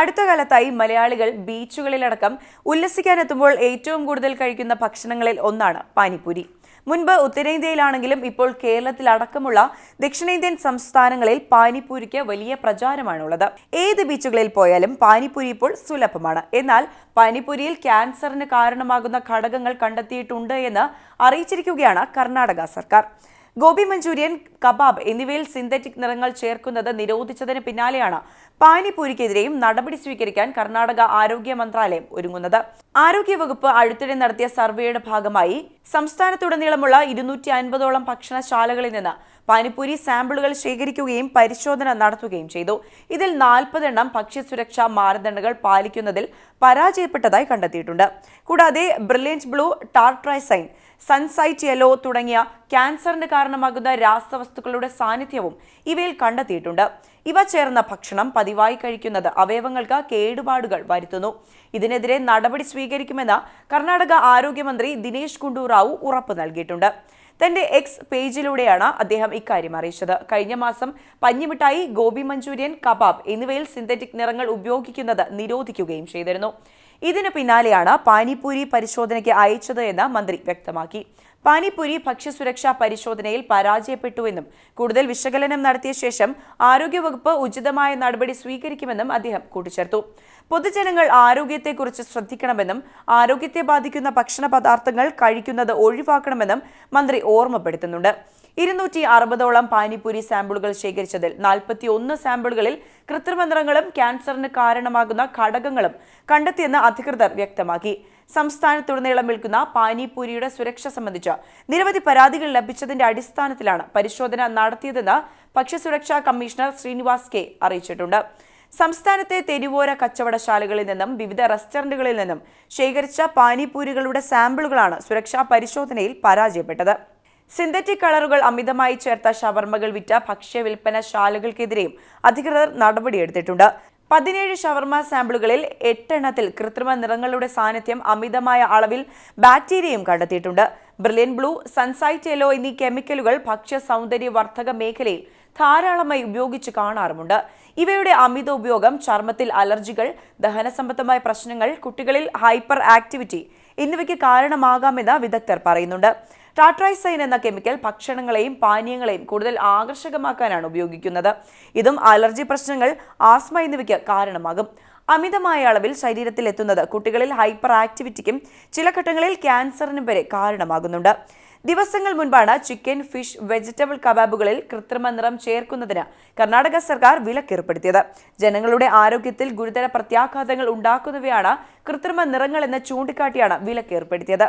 അടുത്ത കാലത്തായി മലയാളികൾ ബീച്ചുകളിലടക്കം ഉല്ലസിക്കാനെത്തുമ്പോൾ ഏറ്റവും കൂടുതൽ കഴിക്കുന്ന ഭക്ഷണങ്ങളിൽ ഒന്നാണ് പാനിപ്പൂരി. മുൻപ് ഉത്തരേന്ത്യയിലാണെങ്കിലും ഇപ്പോൾ കേരളത്തിലടക്കമുള്ള ദക്ഷിണേന്ത്യൻ സംസ്ഥാനങ്ങളിൽ പാനിപ്പൂരിക്ക് വലിയ പ്രചാരമാണുള്ളത്. ഏത് ബീച്ചുകളിൽ പോയാലും പാനിപ്പൂരി ഇപ്പോൾ സുലഭമാണ്. എന്നാൽ പാനിപ്പൂരിയിൽ ക്യാൻസറിന് കാരണമാകുന്ന ഘടകങ്ങൾ കണ്ടെത്തിയിട്ടുണ്ട് എന്ന് അറിയിച്ചിരിക്കുകയാണ് കർണാടക സർക്കാർ. ഗോപി മഞ്ചൂരിയൻ കബാബ് എന്നിവയിൽ സിന്തറ്റിക് നിറങ്ങൾ ചേർക്കുന്നത് നിരോധിച്ചതിന് പിന്നാലെയാണ് പാനിപൂരിക്കെതിരെയും നടപടി സ്വീകരിക്കാൻ കർണാടക ആരോഗ്യ മന്ത്രാലയം ഒരുങ്ങുന്നത്. ആരോഗ്യവകുപ്പ് അടുത്തിടെ നടത്തിയ സർവേയുടെ ഭാഗമായി സംസ്ഥാനത്തുടനീളമുള്ള ഇരുന്നൂറ്റി അൻപതോളം ഭക്ഷണശാലകളിൽ നിന്ന് പാനിപ്പൂരി സാമ്പിളുകൾ ശേഖരിക്കുകയും പരിശോധന നടത്തുകയും ചെയ്തു. ഇതിൽ നാൽപ്പതെണ്ണം ഭക്ഷ്യസുരക്ഷാ മാനദണ്ഡങ്ങൾ പാലിക്കുന്നതിൽ പരാജയപ്പെട്ടതായി കണ്ടെത്തിയിട്ടുണ്ട്. കൂടാതെ brilliant blue tartrazine sunset yellow തുടങ്ങിയ ക്യാൻസറിന് കാരണമാകുന്ന രാസവസ്തുക്കളുടെ സാന്നിധ്യവും ഇവയിൽ കണ്ടെത്തിയിട്ടുണ്ട്. ഇവ ചേർന്ന ഭക്ഷണം പതിവായി കഴിക്കുന്നത് അവയവങ്ങൾക്ക് കേടുപാടുകൾ വരുത്തുന്നു. ഇതിനെതിരെ നടപടി സ്വീകരിക്കുമെന്ന് കർണാടക ആരോഗ്യമന്ത്രി ദിനേശ് ഗുണ്ടുറാവു ഉറപ്പ് നൽകിയിട്ടുണ്ട്. തന്റെ എക്സ് പേജിലൂടെയാണ് അദ്ദേഹം ഇക്കാര്യം അറിയിച്ചത്. കഴിഞ്ഞ മാസം പഞ്ഞിമിഠായി ഗോപി മഞ്ചൂരിയൻ കബാബ് എന്നിവയിൽ സിന്തറ്റിക് നിറങ്ങൾ ഉപയോഗിക്കുന്നത് നിരോധിക്കുകയും ചെയ്തിരുന്നു. ഇതിനു പിന്നാലെയാണ് പാനിപ്പൂരി പരിശോധനയ്ക്ക് അയച്ചത് എന്ന് മന്ത്രി വ്യക്തമാക്കി. പാനിപ്പൂരി ഭക്ഷ്യസുരക്ഷാ പരിശോധനയിൽ പരാജയപ്പെട്ടുവെന്നും കൂടുതൽ വിശകലനം നടത്തിയ ശേഷം ആരോഗ്യവകുപ്പ് ഉചിതമായ നടപടി സ്വീകരിക്കുമെന്നും അദ്ദേഹം കൂട്ടിച്ചേർത്തു. പൊതുജനങ്ങൾ ആരോഗ്യത്തെക്കുറിച്ച് ശ്രദ്ധിക്കണമെന്നും ആരോഗ്യത്തെ ബാധിക്കുന്ന ഭക്ഷണ പദാർത്ഥങ്ങൾ കഴിക്കുന്നത് ഒഴിവാക്കണമെന്നും മന്ത്രി ഓർമ്മപ്പെടുത്തുന്നുണ്ട്. ഇരുന്നൂറ്റി അറുപതോളം പാനിപ്പൂരി സാമ്പിളുകൾ ശേഖരിച്ചതിൽ നാൽപ്പത്തി ഒന്ന് സാമ്പിളുകളിൽ കൃത്രിമന്ത്രങ്ങളും ക്യാൻസറിന് കാരണമാകുന്ന ഘടകങ്ങളും കണ്ടെത്തിയെന്ന് അധികൃതർ വ്യക്തമാക്കി. സംസ്ഥാനത്തുടനീളം വിൽക്കുന്ന പാനിപൂരിയുടെ സുരക്ഷ സംബന്ധിച്ച് നിരവധി പരാതികൾ ലഭിച്ചതിന്റെ അടിസ്ഥാനത്തിലാണ് പരിശോധന നടത്തിയതെന്ന് ഭക്ഷ്യസുരക്ഷാ കമ്മീഷണർ ശ്രീനിവാസ് കെ അറിയിച്ചിട്ടുണ്ട്. സംസ്ഥാനത്തെ തെരുവോര കച്ചവടശാലകളിൽ നിന്നും വിവിധ റെസ്റ്റോറന്റുകളിൽ നിന്നും ശേഖരിച്ച പാനിപൂരികളുടെ സാമ്പിളുകളാണ് സുരക്ഷാ പരിശോധനയിൽ പരാജയപ്പെട്ടത്. സിന്തറ്റിക് കളറുകൾ അമിതമായി ചേർത്ത ഷവർമകൾ വിറ്റ ഭക്ഷ്യ വിൽപ്പനശാലകൾക്കെതിരെയും അധികൃതർ നടപടിയെടുത്തിട്ടുണ്ട്. പതിനേഴ് ഷവർമ സാമ്പിളുകളിൽ എട്ടെണ്ണത്തിൽ കൃത്രിമ നിറങ്ങളുടെ സാന്നിധ്യം അമിതമായ അളവിൽ ബാക്ടീരിയയും കണ്ടെത്തിയിട്ടുണ്ട്. ബ്രില്യൻ ബ്ലൂ സൺസൈറ്റ് യെല്ലോ എന്നീ കെമിക്കലുകൾ ഭക്ഷ്യ സൗന്ദര്യ വർദ്ധക മേഖലയിൽ ധാരാളമായി ഉപയോഗിച്ച് കാണാറുമുണ്ട്. ഇവയുടെ അമിത ഉപയോഗം ചർമ്മത്തിൽ അലർജികൾ ദഹന സംബന്ധമായ പ്രശ്നങ്ങൾ കുട്ടികളിൽ ഹൈപ്പർ ആക്ടിവിറ്റി എന്നിവയ്ക്ക് കാരണമാകാമെന്ന് വിദഗ്ധർ പറയുന്നുണ്ട്. ടാട്രൈസൈൻ എന്ന കെമിക്കൽ ഭക്ഷണങ്ങളെയും പാനീയങ്ങളെയും കൂടുതൽ ആകർഷകമാക്കാനാണ് ഉപയോഗിക്കുന്നത്. ഇതും അലർജി പ്രശ്നങ്ങൾ ആസ്മ എന്നിവയ്ക്ക് കാരണമാകും. അമിതമായ അളവിൽ ശരീരത്തിൽ എത്തുന്നത് കുട്ടികളിൽ ഹൈപ്പർ ആക്ടിവിറ്റിക്കും ചില ഘട്ടങ്ങളിൽ ക്യാൻസറിനും വരെ കാരണമാകുന്നുണ്ട്. ദിവസങ്ങൾ മുൻപാണ് ചിക്കൻ ഫിഷ് വെജിറ്റബിൾ കബാബുകളിൽ കൃത്രിമ നിറം ചേർക്കുന്നതിന് കർണാടക സർക്കാർ വിലക്കേർപ്പെടുത്തിയത്. ജനങ്ങളുടെ ആരോഗ്യത്തിൽ ഗുരുതര പ്രത്യാഘാതങ്ങൾ ഉണ്ടാക്കുന്നവയാണ് കൃത്രിമ നിറങ്ങൾ എന്ന് ചൂണ്ടിക്കാട്ടിയാണ് വിലക്കേർപ്പെടുത്തിയത്.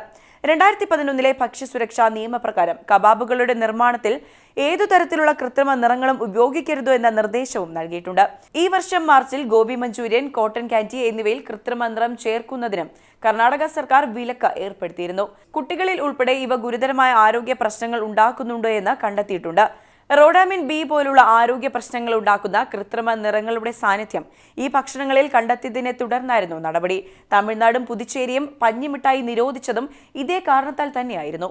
രണ്ടായിരത്തി പതിനൊന്നിലെ ഭക്ഷ്യസുരക്ഷാ നിയമപ്രകാരം കബാബുകളുടെ നിർമ്മാണത്തിൽ ഏതു തരത്തിലുള്ള കൃത്രിമ നിറങ്ങളും ഉപയോഗിക്കരുത് എന്ന നിർദ്ദേശവും നൽകിയിട്ടുണ്ട്. ഈ വർഷം മാർച്ചിൽ ഗോപി മഞ്ചൂരിയൻ കോട്ടൺ കാന്റി എന്നിവയിൽ കൃത്രിമ നിറം ചേർക്കുന്നതിനും കർണാടക സർക്കാർ വിലക്ക് ഏർപ്പെടുത്തിയിരുന്നു. കുട്ടികളിൽ ഉൾപ്പെടെ ഇവ ഗുരുതരമായ ആരോഗ്യ പ്രശ്നങ്ങൾ ഉണ്ടാക്കുന്നുണ്ടോ എന്ന് കണ്ടെത്തിയിട്ടുണ്ട്. റോഡാമിൻ ബി പോലുള്ള ആരോഗ്യ പ്രശ്നങ്ങൾ ഉണ്ടാക്കുന്ന കൃത്രിമ നിറങ്ങളുടെ സാന്നിധ്യം ഈ ഭക്ഷണങ്ങളിൽ കണ്ടെത്തിയതിനെ തുടർന്നായിരുന്നു നടപടി. തമിഴ്നാടും പുതുച്ചേരിയും പഞ്ഞിമിഠായി നിരോധിച്ചതും ഇതേ കാരണത്താൽ തന്നെയായിരുന്നു.